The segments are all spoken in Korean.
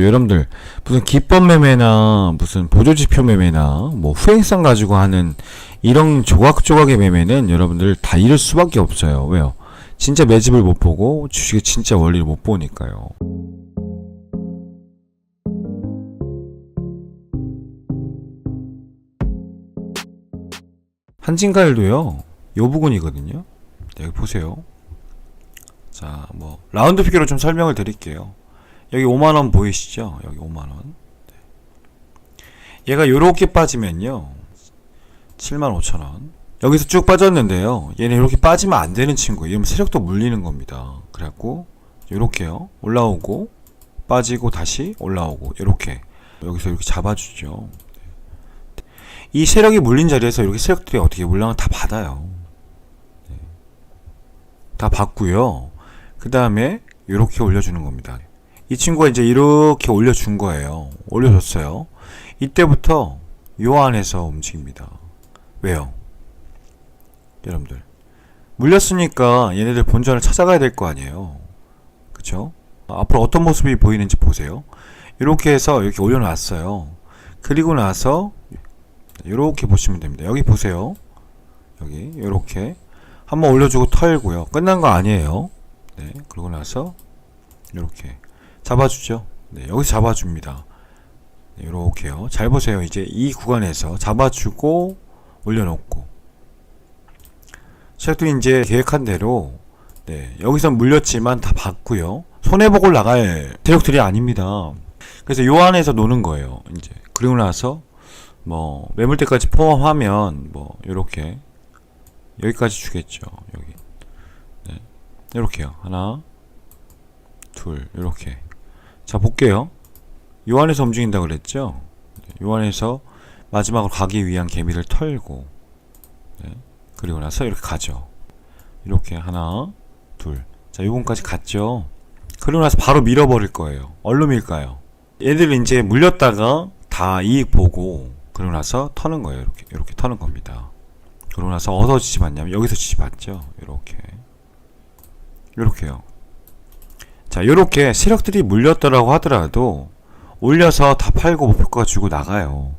여러분들 무슨 기법 매매나 무슨 보조지표 매매나 뭐 후행성 가지고 하는 이런 조각조각의 매매는 여러분들 다 잃을 수밖에 없어요. 왜요? 진짜 매집을 못 보고 주식의 진짜 원리를 못 보니까요. 한진가일도요. 요 부분이거든요. 네, 여기 보세요. 자, 뭐 라운드 피겨로 좀 설명을 드릴게요. 여기 5만 원 보이시죠? 여기 5만 원. 네. 얘가 요렇게 빠지면요. 7만 5천 원. 여기서 쭉 빠졌는데요. 얘는 이렇게 빠지면 안 되는 친구예요. 이러면 세력도 물리는 겁니다. 그래갖고 요렇게요. 올라오고 빠지고 다시 올라오고 요렇게 여기서 이렇게 잡아주죠. 네. 이 세력이 물린 자리에서 이렇게 세력들이 어떻게 물량을 다 받아요. 네. 다 받고요. 그 다음에 이렇게 올려주는 겁니다. 이 친구가 이제 이렇게 올려준 거예요. 올려줬어요. 이때부터 요 안에서 움직입니다. 왜요? 여러분들. 물렸으니까 얘네들 본전을 찾아가야 될 거 아니에요. 그쵸? 앞으로 어떤 모습이 보이는지 보세요. 이렇게 해서 이렇게 올려놨어요. 그리고 나서 이렇게 보시면 됩니다. 여기 보세요. 여기 이렇게 한번 올려주고 털고요. 끝난 거 아니에요. 네, 그러고 나서 이렇게 잡아주죠. 네, 여기 잡아줍니다. 네, 이렇게요. 잘 보세요. 이제 이 구간에서 잡아주고 올려놓고 시작도 이제 계획한 대로 네, 여기서 물렸지만 다 받고요. 손해보고 나갈 세력들이 아닙니다. 그래서 요 안에서 노는 거예요. 이제 그리고 나서 뭐 매물대까지 포함하면 뭐 요렇게 여기까지 주겠죠. 여기 네, 이렇게요. 하나, 둘, 이렇게. 자 볼게요. 요 안에서 움직인다 그랬죠. 네, 요 안에서 마지막으로 가기 위한 개미를 털고 네, 그리고 나서 이렇게 가죠. 이렇게 하나, 둘. 자 요건까지 갔죠. 그리고 나서 바로 밀어버릴 거예요. 얼로 밀까요? 얘들이 이제 물렸다가 다 이익 보고 그러고 나서 터는 거예요. 이렇게 이렇게 터는 겁니다. 그러고 나서 어디서 지지받냐면 여기서 지지받죠. 이렇게 이렇게요. 자, 이렇게 세력들이 물렸더라고 하더라도 올려서 다 팔고 목표가 주고 나가요.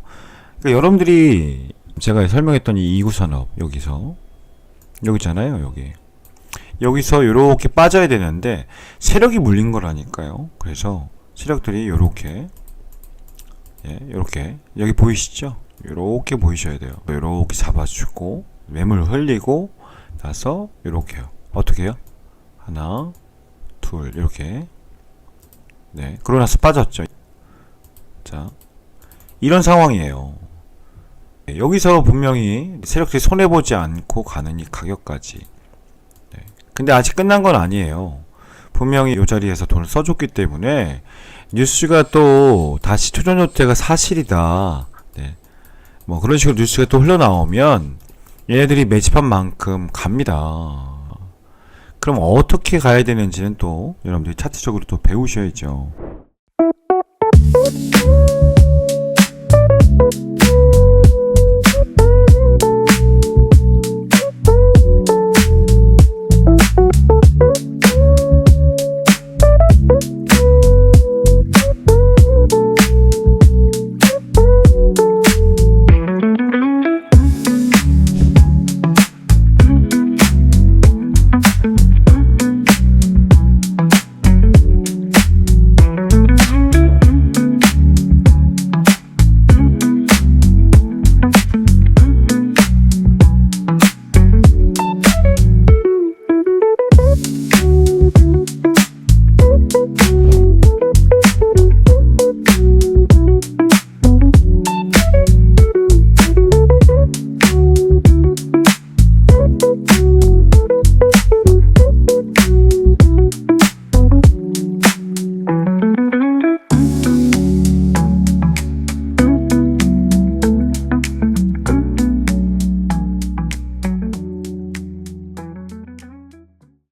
그러니까 여러분들이 제가 설명했던 이 이구산업 여기서 여기잖아요, 여기. 여기서 이렇게 빠져야 되는데 세력이 물린 거라니까요. 그래서 세력들이 이렇게 예, 이렇게 여기 보이시죠? 이렇게 보이셔야 돼요. 이렇게 잡아주고 매물 흘리고 나서 이렇게요. 어떻게요? 하나, 둘 이렇게 네 그러고 나서 빠졌죠. 자 이런 상황이에요. 네, 여기서 분명히 세력들이 손해 보지 않고 가는 이 가격까지. 네. 근데 아직 끝난 건 아니에요. 분명히 이 자리에서 돈을 써줬기 때문에 뉴스가 또 다시 투자노트가 사실이다. 네. 뭐 그런 식으로 뉴스가 또 흘러나오면 얘네들이 매집한 만큼 갑니다. 그럼 어떻게 가야 되는지는 또 여러분들이 차트적으로 또 배우셔야죠.